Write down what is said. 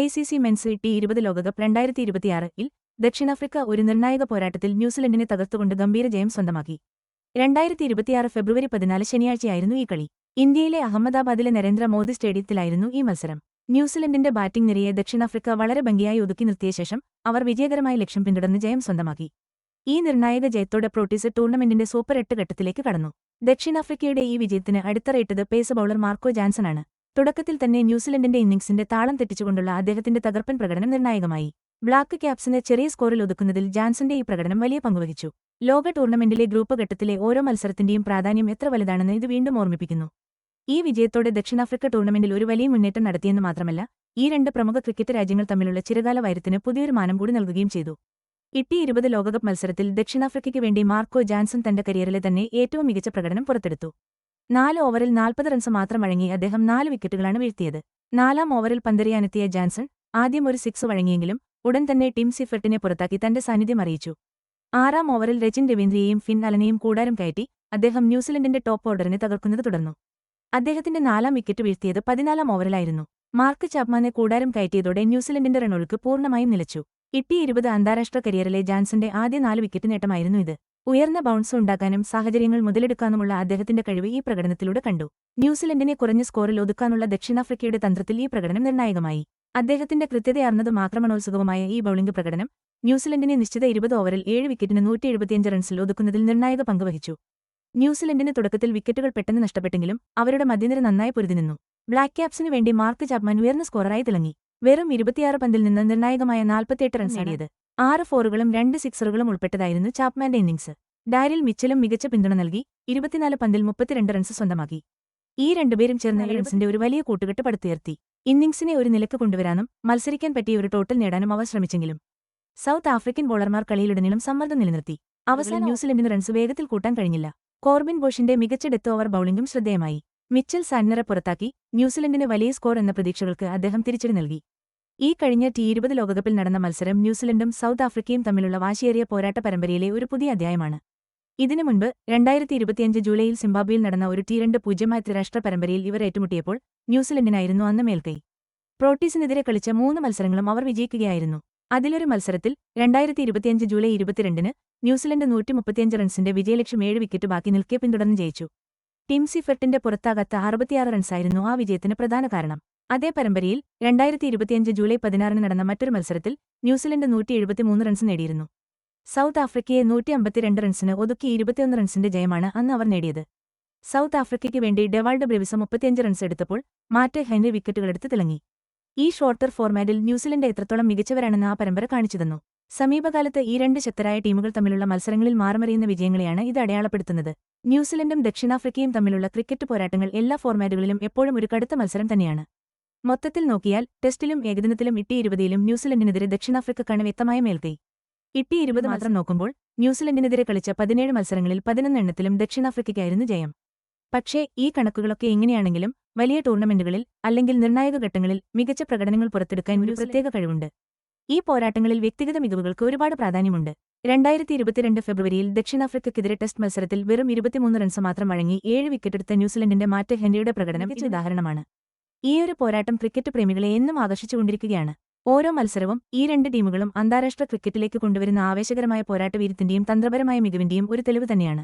I C C men's T ഇരുപത് ലോകകപ്പ് രണ്ടായിരത്തി ഇരുപത്തിയാറിൽ ദക്ഷിണാഫ്രിക്ക ഒരു നിർണായക പോരാട്ടത്തിൽ ന്യൂസിലൻഡിനെ തകർത്തുകൊണ്ട് ഗംഭീര ജയം സ്വന്തമാക്കി. രണ്ടായിരത്തി ഇരുപത്തിയാറ് ഫെബ്രുവരി പതിനാല് ശനിയാഴ്ചയായിരുന്നു ഈ കളി. ഇന്ത്യയിലെ അഹമ്മദാബാദിലെ നരേന്ദ്രമോദി സ്റ്റേഡിയത്തിലായിരുന്നു ഈ മത്സരം. ന്യൂസിലൻഡിന്റെ ബാറ്റിംഗ് നിരയെ ദക്ഷിണാഫ്രിക്ക വളരെ ഭംഗിയായി ഒതുക്കി നിർത്തിയ ശേഷം അവർ വിജയകരമായ ലക്ഷ്യം പിന്തുടർന്ന് ജയം സ്വന്തമാക്കി. ഈ നിർണായക ജയത്തോടെ പ്രോട്ടീസ് ടൂർണമെന്റിന്റെ സൂപ്പർ എട്ട് ഘട്ടത്തിലേക്ക് കടന്നു. ദക്ഷിണാഫ്രിക്കയുടെ ഈ വിജയത്തിന് അടിത്തറയിട്ടത് പേസ് ബൌളർ മാർക്കോ ജാൻസണാണ്. തുടക്കത്തിൽ തന്നെ ന്യൂസിലൻഡിന്റെ ഇന്നിംഗ്സിന്റെ താളം തെറ്റിച്ചുകൊണ്ടുള്ള അദ്ദേഹത്തിന്റെ തകർപ്പൻ പ്രകടനം നിർണായകമായി. ബ്ലാക്ക് ക്യാപ്സിനെ ചെറിയ സ്കോറിൽ ഒതുക്കുന്നതിൽ ജാൻസന്റെ ഈ പ്രകടനം വലിയ പങ്കുവഹിച്ചു. ലോക ടൂർണമെന്റിലെ ഗ്രൂപ്പ് ഘട്ടത്തിലെ ഓരോ മത്സരത്തിന്റെയും പ്രാധാന്യം എത്ര വലുതാണെന്ന് ഇത് വീണ്ടും ഓർമ്മിപ്പിക്കുന്നു. ഈ വിജയത്തോടെ ദക്ഷിണാഫ്രിക്ക ടൂർണമെന്റിൽ ഒരു വലിയ മുന്നേറ്റം നടത്തിയെന്ന് മാത്രമല്ല ഈ രണ്ട് പ്രമുഖ ക്രിക്കറ്റ് രാജ്യങ്ങൾ തമ്മിലുള്ള ചിരകാല വൈരത്തിന് പുതിയൊരു മാനം കൂടി നൽകുകയും ചെയ്തു. ഇട്ടി ഇരുപത് ലോകകപ്പ് മത്സരത്തിൽ ദക്ഷിണാഫ്രിക്കയ്ക്ക് വേണ്ടി മാർക്കോ ജാൻസൺ തന്റെ കരിയറിലെ തന്നെ ഏറ്റവും മികച്ച പ്രകടനം പുറത്തെടുത്തു. നാല് ഓവറിൽ നാൽപ്പത് റൺസ് മാത്രം വഴങ്ങി അദ്ദേഹം നാല് വിക്കറ്റുകളാണ് വീഴ്ത്തിയത്. നാലാം ഓവറിൽ പന്തിരിയാനെത്തിയ ജാൻസൺ ആദ്യം ഒരു സിക്സ് വഴങ്ങിയെങ്കിലും ഉടൻ തന്നെ ടിം സിഫർട്ടിനെ പുറത്താക്കി തന്റെ സാന്നിധ്യം അറിയിച്ചു. ആറാം ഓവറിൽ രചിൻ രവീന്ദ്രയെയും ഫിൻ അലനെയും കൂടാരം കയറ്റി അദ്ദേഹം ന്യൂസിലൻഡിന്റെ ടോപ്പ് ഓർഡറിനെ തകർക്കുന്നത് തുടർന്നു. അദ്ദേഹത്തിന്റെ നാലാം വിക്കറ്റ് വീഴ്ത്തിയത് പതിനാലാം ഓവറിലായിരുന്നു. മാർക്ക് ചാപ്മാനെ കൂടാരം കയറ്റിയതോടെ ന്യൂസിലൻഡിന്റെ റണ്ണൊഴുക്ക് പൂർണമായും നിലച്ചു. ഇട്ടി ഇരുപത് അന്താരാഷ്ട്ര കരിയറിലെ ജാൻസന്റെ ആദ്യ നാല് വിക്കറ്റ് നേട്ടമായിരുന്നു ഇത്. ഉയർന്ന ബൗൺസ് ഉണ്ടാക്കാനും സാഹചര്യങ്ങൾ മുതലെടുക്കാനുമുള്ള അദ്ദേഹത്തിന്റെ കഴിവ് ഈ പ്രകടനത്തിലൂടെ കണ്ടു. ന്യൂസിലൻഡിനെ കുറഞ്ഞ സ്കോറിൽ ഒതുക്കാനുള്ള ദക്ഷിണാഫ്രിക്കയുടെ തന്ത്രത്തിൽ ഈ പ്രകടനം നിർണായകമായി. അദ്ദേഹത്തിന്റെ കൃത്യതയാർന്നതും ആക്രമണോത്സുകവുമായ ഈ ബൌളിംഗ് പ്രകടനം ന്യൂസിലൻഡിനെ നിശ്ചിത ഇരുപത് ഓവറിൽ ഏഴ് വിക്കറ്റിന് നൂറ്റി എഴുപത്തിയഞ്ച് റൺസിൽ ഒതുക്കുന്നതിൽ നിർണായക പങ്കുവഹിച്ചു. ന്യൂസിലൻഡിന് തുടക്കത്തിൽ വിക്കറ്റുകൾ പെട്ടെന്ന് നഷ്ടപ്പെട്ടെങ്കിലും അവരുടെ മധ്യനിര നന്നായി പൊരുതി നിന്നു. ബ്ലാക്ക് ക്യാപ്സിനു വേണ്ടി മാർക്ക് ചാപ്മാൻ ഉയർന്ന സ്കോററായി തിളങ്ങി. വെറും ഇരുപത്തിയാറ് പന്തിൽ നിന്ന് നിർണായകമായ നാൽപ്പത്തിയെട്ട് റൺസ് നേടിയത്. ആറ് ഫോറുകളും രണ്ട് സിക്സറുകളും ഉൾപ്പെട്ടതായിരുന്നു ചാപ്മാന്റെ ഇന്നിംഗ്സ്. ഡാരിൽ മിച്ചലും മികച്ച പിന്തുണ നൽകി ഇരുപത്തിനാല് പന്തിൽ മുപ്പത്തിരണ്ട് റൺസ് സ്വന്തമാക്കി. ഈ രണ്ടുപേരും ചേർന്ന റൺസിന്റെ ഒരു വലിയ കൂട്ടുകെട്ട് പടുത്തുയർത്തി. ഇന്നിംഗ്സിനെ ഒരു നിലയ്ക്ക് കൊണ്ടുവരാനും മത്സരിക്കാൻ പറ്റിയ ഒരു ടോട്ടൽ നേടാനും അവർ ശ്രമിച്ചെങ്കിലും സൗത്ത് ആഫ്രിക്കൻ ബോളർമാർ കളിയിലുടനീളം സമ്മർദ്ദം നിലനിർത്തി. അവസാനം ന്യൂസിലൻഡിന് റൺസ് വേഗത്തിൽ കൂട്ടാൻ കഴിഞ്ഞില്ല. കോർബിൻ ബോഷിന്റെ മികച്ച ഡെത്ത് ഓവർ ബൌളിംഗും ശ്രദ്ധേയമായി. മിച്ചൽ സാന്നറെ പുറത്താക്കി ന്യൂസിലൻഡിന് വലിയ സ്കോർ എന്ന പ്രതീക്ഷകൾക്ക് അദ്ദേഹം തിരിച്ചടി നൽകി. ഈ കഴിഞ്ഞ ടി ഇരുപത് ലോകകപ്പിൽ നടന്ന മത്സരം ന്യൂസിലൻഡും സൗത്ത് ആഫ്രിക്കയും തമ്മിലുള്ള വാശിയേറിയ പോരാട്ട പരമ്പരയിലെ ഒരു പുതിയ അധ്യായമാണ്. ഇതിനു മുൻപ് രണ്ടായിരത്തി ഇരുപത്തിയഞ്ച് ജൂലൈയിൽ സിംബാബ്വേയിൽ നടന്ന ഒരു ടി രണ്ട് പൂജ്യമായ ത്രിരാഷ്ട്ര പരമ്പരയിൽ ഇവർ ഏറ്റുമുട്ടിയപ്പോൾ ന്യൂസിലൻഡിനായിരുന്നു അന്ന് മേൽക്കൈ. പ്രോട്ടീസിനെതിരെ കളിച്ച മൂന്ന് മത്സരങ്ങളും അവർ വിജയിക്കുകയായിരുന്നു. അതിലൊരു മത്സരത്തിൽ രണ്ടായിരത്തി ഇരുപത്തിയഞ്ച് ജൂലൈ ഇരുപത്തിരണ്ടിന് ന്യൂസിലൻഡ് നൂറ്റി മുപ്പത്തിയഞ്ച് റൺസിന്റെ വിജയലക്ഷ്യം ഏഴ് വിക്കറ്റ് ബാക്കി നിൽക്കെ പിന്തുടർന്ന് ജയിച്ചു. ടിം സിഫർട്ടിന്റെ പുറത്താകാത്ത അറുപത്തിയാറ് റൺസായിരുന്നു ആ വിജയത്തിന് പ്രധാന കാരണം. അതേ പരമ്പരയിൽ രണ്ടായിരത്തി ഇരുപത്തിയഞ്ച് ജൂലൈ പതിനാറിന് നടന്ന മറ്റൊരു മത്സരത്തിൽ ന്യൂസിലൻഡ് നൂറ്റി എഴുപത്തിമൂന്ന് റൺസ് നേടിയിരുന്നു. സൗത്ത് ആഫ്രിക്കയെ നൂറ്റി അമ്പത്തിരണ്ട് റൺസിന് ഒതുക്കി ഇരുപത്തിയൊന്ന് റൺസിന്റെ ജയമാണ് അന്ന് അവർ നേടിയത്. സൗത്ത് ആഫ്രിക്കയ്ക്ക് വേണ്ടി ഡെവാൾഡ് ബ്രെവിസ മുപ്പത്തിയഞ്ച് റൺസ് എടുത്തപ്പോൾ മാറ്റ് ഹെൻറി വിക്കറ്റുകളെടുത്ത് തിളങ്ങി. ഈ ഷോർട്ടർ ഫോർമാറ്റിൽ ന്യൂസിലൻഡ് എത്രത്തോളം മികച്ചവരാണെന്ന് ആ പരമ്പര കാണിച്ചു തന്നു. സമീപകാലത്ത് ഈ രണ്ട് ശക്തരായ ടീമുകൾ തമ്മിലുള്ള മത്സരങ്ങളിൽ മാറുമറിയുന്ന വിജയങ്ങളെയാണ് ഇത് അടയാളപ്പെടുത്തുന്നത്. ന്യൂസിലൻഡും ദക്ഷിണാഫ്രിക്കയും തമ്മിലുള്ള ക്രിക്കറ്റ് പോരാട്ടങ്ങൾ എല്ലാ ഫോർമാറ്റുകളിലും എപ്പോഴും ഒരു കടുത്ത മത്സരം തന്നെയാണ്. മൊത്തത്തിൽ നോക്കിയാൽ ടെസ്റ്റിലും ഏകദിനത്തിലും ഇട്ടി ഇരുപതിലും ന്യൂസിലൻഡിനെതിരെ ദക്ഷിണാഫ്രിക്കക്കാണ് വ്യക്തമായ മേൽക്കൈ ഇട്ടി ഇരുപത് മാത്രം നോക്കുമ്പോൾ ന്യൂസിലൻഡിനെതിരെ കളിച്ച പതിനേഴ് മത്സരങ്ങളിൽ പതിനൊന്ന് എണ്ണത്തിലും ദക്ഷിണാഫ്രിക്കയ്ക്കായിരുന്നു ജയം. പക്ഷേ ഈ കണക്കുകളൊക്കെ എങ്ങനെയാണെങ്കിലും വലിയ ടൂർണമെന്റുകളിൽ അല്ലെങ്കിൽ നിർണായക ഘട്ടങ്ങളിൽ മികച്ച പ്രകടനങ്ങൾ പുറത്തെടുക്കാൻ ഒരു പ്രത്യേക കഴിവുണ്ട്. ഈ പോരാട്ടങ്ങളിൽ വ്യക്തിഗത മികവുകൾക്ക് ഒരുപാട് പ്രാധാന്യമുണ്ട്. രണ്ടായിരത്തി ഇരുപത്തിരണ്ട് ഫെബ്രുവരിയിൽ ദക്ഷിണാഫ്രിക്കയ്ക്കെതിരെ ടെസ്റ്റ് മത്സരത്തിൽ വെറും ഇരുപത്തിമൂന്ന് റൺസ് മാത്രം വഴങ്ങി ഏഴ് വിക്കറ്റെടുത്ത ന്യൂസിലൻഡിന്റെ മാറ്റ് ഹെൻറിയുടെ പ്രകടനം ഉദാഹരണമാണ്. ഈയൊരു പോരാട്ടം ക്രിക്കറ്റ് പ്രേമികളെ എന്നും ആകർഷിച്ചുകൊണ്ടിരിക്കുകയാണ് ഓരോ മത്സരവും ഈ രണ്ട് ടീമുകളും അന്താരാഷ്ട്ര ക്രിക്കറ്റിലേക്ക് കൊണ്ടുവരുന്ന ആവേശകരമായ പോരാട്ടവീര്യത്തിന്റെയും തന്ത്രപരമായ മികവിന്റെയും ഒരു തെളിവ് തന്നെയാണ്.